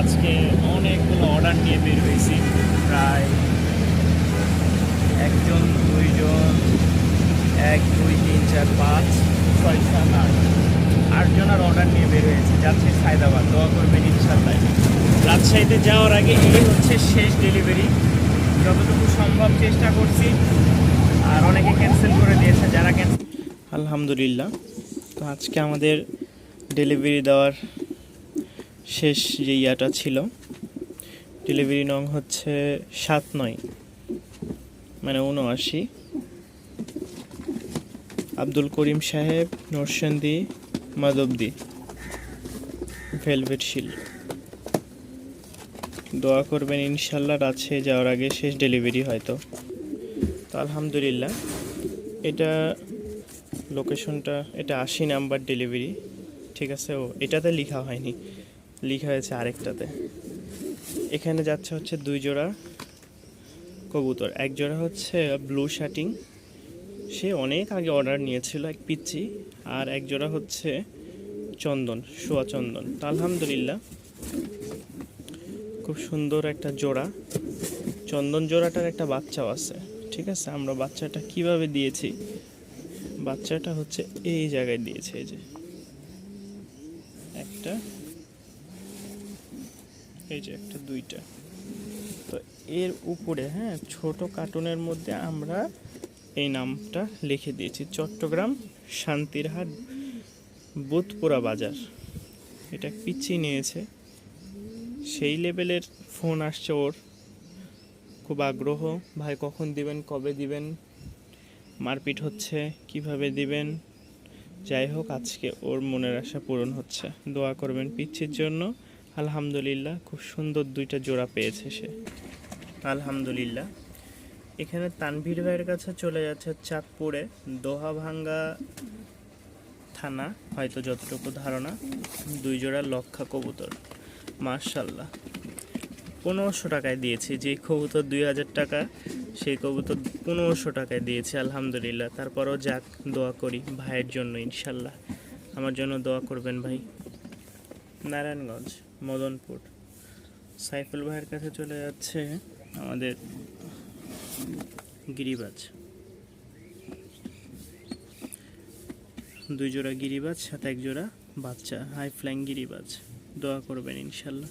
আজকে অনেকগুলো অর্ডার নিয়ে বের হয়েছি। প্রায় একজন, দুইজন, এক, দুই, তিন, চার, পাঁচ, ছয়, সাত, আট, আটজনের অর্ডার নিয়ে বের হয়েছে। যাচ্ছে সায়দাবাদ, দোয়া করবেন ইনশাল্লাহ রাজশাহীতে যাওয়ার আগে এই হচ্ছে শেষ ডেলিভারি যতটুকু সম্ভব চেষ্টা করছি, আর অনেকে ক্যান্সেল করে দিয়েছে, যারা ক্যান্সেল আলহামদুলিল্লাহ। তো আজকে আমাদের ডেলিভারি দেওয়ার শেষ যে ইয়াটা ছিল ডেলিভারি নং হচ্ছে সাত নয় মানে উনআশি আব্দুল করিম সাহেব নরসন্দি মাধবদি, ভেলভেট শিল। দোয়া করবেন ইনশাল্লাহ রাজশাহী যাওয়ার আগে শেষ ডেলিভারি হয়তো। তো আলহামদুলিল্লাহ, এটা লোকেশনটা এটা আশি নাম্বার ডেলিভারি ঠিক আছে? ও, এটাতে লেখা হয়নি। লেখা হয়েছে আরেকটাতে। এখানে যাচ্ছে হচ্ছে দুই জোড়া কবুতর। এক জোড়া হচ্ছে ব্লু শার্টিং সে অনেক আগে অর্ডার নিয়েছিল এক পিচ্ছি আর এক জোড়া হচ্ছে চন্দন সোয়া চন্দন। আলহামদুলিল্লাহ। খুব সুন্দর একটা জোড়া। চন্দন জোড়াটার একটা বাচ্চাও আছে, ঠিক আছে? আমরা বাচ্চাটা কীভাবে দিয়েছি? বাচ্চাটা হচ্ছে এই জায়গায় দিয়েছে, এই যে একটা এই যে একটা দুইটা। তো এর উপরে হ্যাঁ ছোট কার্টুনের মধ্যে আমরা এই নামটা লিখে দিয়েছি। চট্টগ্রাম শান্তিরহাট বুধপুরা বাজার। এটা পিছিয়ে নিয়েছে। সেই লেভেলের ফোন আসছে ওর। খুব আগ্রহ, ভাই কখন দিবেন, কবে দিবেন, মারপিট হচ্ছে, কীভাবে দিবেন? যাই হোক, আজকে ওর মনের আশা পূরণ হচ্ছে। দোয়া করবেন পিচ্ছির জন্য। আলহামদুলিল্লাহ, খুব সুন্দর দুইটা জোড়া পেয়েছে সে। আলহামদুলিল্লাহ। এখানে তানভীর ভাইয়ের কাছে চলে যাচ্ছে চাঁদপুরে, দোহাভাঙ্গা থানা, হয়তো যতটুকু ধারণা, দুই জোড়া লক্ষা কবুতর। মার্শাল্লাহ পনেরোশো টাকায় দিয়েছি, যে কবুতর দুই হাজার টাকা, সেই কবুতর পনেরোশো টাকায় দিয়েছি, আলহামদুলিল্লাহ। তারপরও যাক, দোয়া করি ভাইয়ের জন্য ইনশাল্লাহ আমার জন্য দোয়া করবেন ভাই। নারায়ণগঞ্জ। মদনপুর। সাইফুল ভাইয়ের কাছে চলে যাচ্ছে আমাদের গিরিবাজ। দুই জোড়া গিরিবাজ, সাথে এক জোড়া বাচ্চা, হাই ফ্লাইং গিরিবাজ। দোয়া করবেন ইনশাল্লাহ।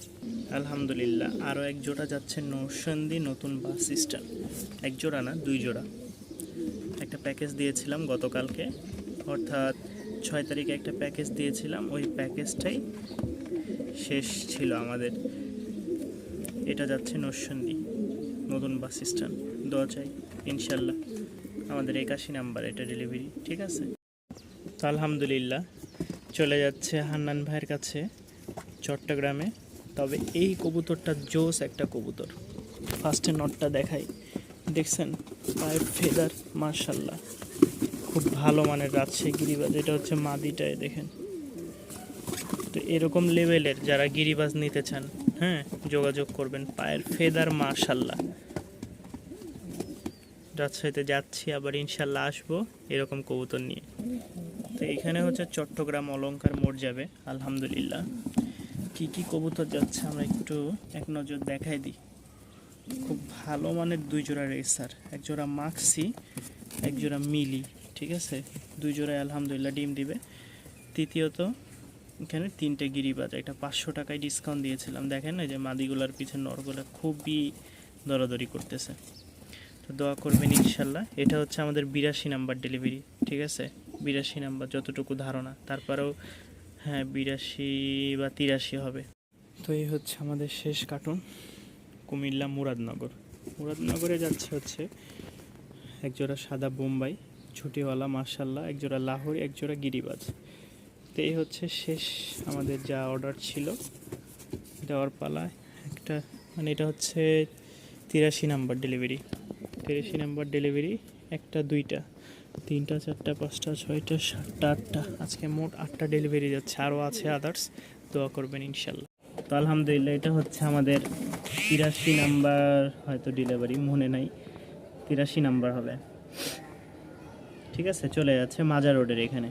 আলহামদুলিল্লাহ, আরও এক জোড়া যাচ্ছে নৌসন্দি নতুন বাস স্ট্যান্ড। এক জোড়া না, দুই জোড়া। একটা প্যাকেজ দিয়েছিলাম গতকালকে। অর্থাৎ ছয় তারিখে একটা প্যাকেজ দিয়েছিলাম। ওই প্যাকেজটাই শেষ ছিল আমাদের। এটা যাচ্ছে নরসন্দি নতুন বাস স্ট্যান্ড। দোয়া চাই, ইনশাল্লাহ, আমাদের একাশি নাম্বার এটা ডেলিভারি ঠিক আছে? তো আলহামদুলিল্লাহ, চলে যাচ্ছে হান্নান ভাইয়ের কাছে, চট্টগ্রামে। তবে এই কবুতরটা জোস একটা কবুতর। ফার্স্টে নটটা দেখাই। দেখছেন, পায়ের ফেদার মার্শাল্লাহ খুব ভালো মানের রাজশাহী গিরিবাজ, এটা হচ্ছে মাদিটায়, দেখেন। এরকম লেভেলের যারা গিরিবাজ নিতে চান হ্যাঁ যোগাযোগ করবেন পায়ের ফেদার মার্শাল্লাহ রাজশাহীতে যাচ্ছি, আবার ইনশাল্লাহ আসব এরকম কবুতর নিয়ে। তো এখানে হচ্ছে চট্টগ্রাম অলঙ্কার মোড় যাবে, আলহামদুলিল্লাহ। কি কি কবুতর যাচ্ছে আমরা একটু এক নজর দেখাই দিই। খুব ভালো মানের দুই জোড়া রেসার, এক জোড়া মাক্সি, এক জোড়া মিলি, ঠিক আছে? দুই জোড়ায় আলহামদুলিল্লাহ ডিম দিবে। তৃতীয়ত এখানে তিনটে গিরিবাজ, একটা পাঁচশো টাকায় ডিসকাউন্ট দিয়েছিলাম। দেখেন না যে মাদিগুলার পিছনে নরগুলা খুবই দরাদরি করতেছে। তো দোয়া করবেন ইনশাল্লাহ। এটা হচ্ছে আমাদের বিরাশি নাম্বার ডেলিভারি ঠিক আছে? বিরাশি নাম্বার যতটুকু ধারণা। তারপরেও হ্যাঁ বিরাশি বা তিরাশি হবে। তো এই হচ্ছে আমাদের শেষ কার্টুন কুমিল্লা মুরাদনগর। মুরাদনগরে যাচ্ছে হচ্ছে একজোড়া সাদা বোম্বাই, ছুটিওয়ালা মার্শাল্লাহ একজোড়া লাহোরি, একজোড়া গিরিবাজ। তো এই হচ্ছে শেষ আমাদের যা অর্ডার ছিল দেওয়ার পালায়। একটা মানে এটা হচ্ছে তিরাশি নাম্বার ডেলিভারি তিরাশি নাম্বার ডেলিভারি একটা, দুইটা, তিনটা, চারটা, পাঁচটা, ছয়টা, সাতটা, আটটা। আজকে মোট আটটা ডেলিভারি যাচ্ছে আরও আছে আদার্স দোয়া করবেন ইনশাল্লাহ। তো আলহামদুলিল্লাহ, এটা হচ্ছে আমাদের তিরাশি নাম্বার হয়তো ডেলিভারি মনে নাই। তিরাশি নাম্বার হবে। ঠিক আছে, চলে যাচ্ছে মাজা রোডের এখানে।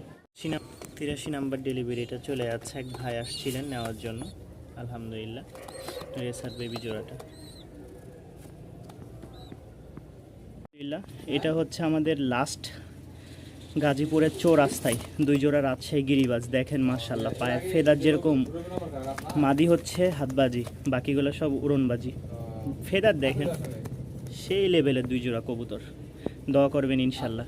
তিরাশি নাম্বার ডেলিভারি এটা চলে যাচ্ছে। এক ভাই আসছিলেন নেওয়ার জন্য। আলহামদুলিল্লাহ। রেসার বেবি জোড়াটা। এটা হচ্ছে আমাদের লাস্ট গাজীপুরের চোর চৌরাস্তায়। দুই জোড়া রাজশাহী গিরিবাজ। দেখেন মাশাল্লাহ পায়ে ফেদার যেরকম। মাদি হচ্ছে হাতবাজি, বাকিগুলো সব উড়নবাজি। ফেদার দেখেন, সেই লেভেলের দুই জোড়া কবুতর। দোয়া করবেন ইনশাল্লাহ